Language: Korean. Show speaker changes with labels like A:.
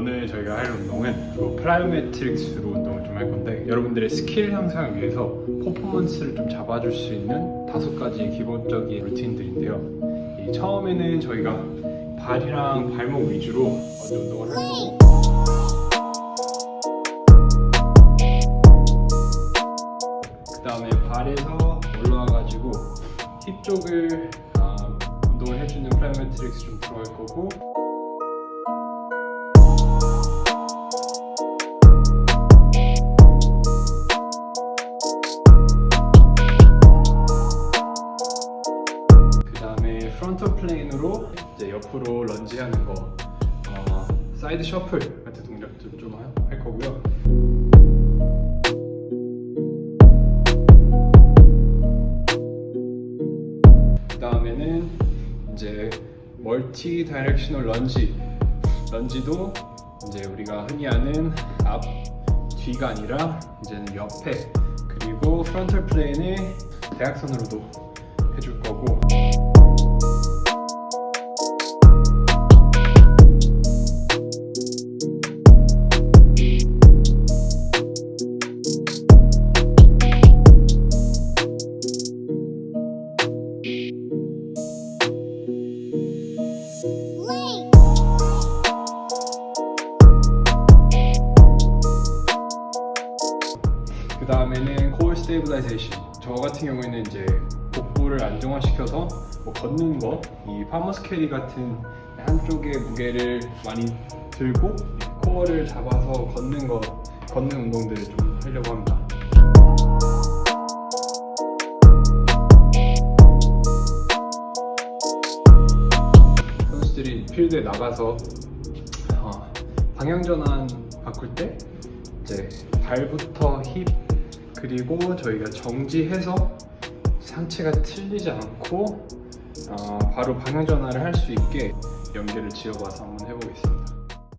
A: 오늘 저희가 할 운동은 뭐 플라이오메트릭스로 운동을 좀 할 건데 여러분들의 스킬 향상을 위해서 퍼포먼스를 좀 잡아줄 수 있는 다섯 가지 기본적인 루틴들인데요. 이 처음에는 저희가 발이랑 발목 위주로 먼저 운동을 할 거고 그 다음에 발에서 올라와가지고 힙 쪽을 아, 운동을 해주는 플라이오메트릭스 좀 들어갈 거고 프론트 플레인으로 이제 옆으로 런지하는 거 어, 사이드 셔플 같은 동작들 좀 할 거고요. 그 다음에는 이제 멀티 다이렉셔널 런지. 런지도 이제 우리가 흔히 아는 앞 뒤가 아니라 이제는 옆에 그리고 프론트 플레인을 대각선으로도 해줄 거고 다음에는 콜 스테이블라이제이션 저 같은 경우에는 이제 복부를 안정화시켜서 뭐 걷는 거, 이 파머스 캐리 같은 한쪽의 무게를 많이 들고 코어를 잡아서 걷는 거, 걷는 운동들을 좀 하려고 합니다. 선수들이 필드에 나가서 어, 방향 전환 바꿀 때 이제 발부터 힙 그리고 저희가 정지해서 상체가 틀리지 않고 어, 바로 방향 전환을 할 수 있게 연계를 지어봐서 한번 해보겠습니다.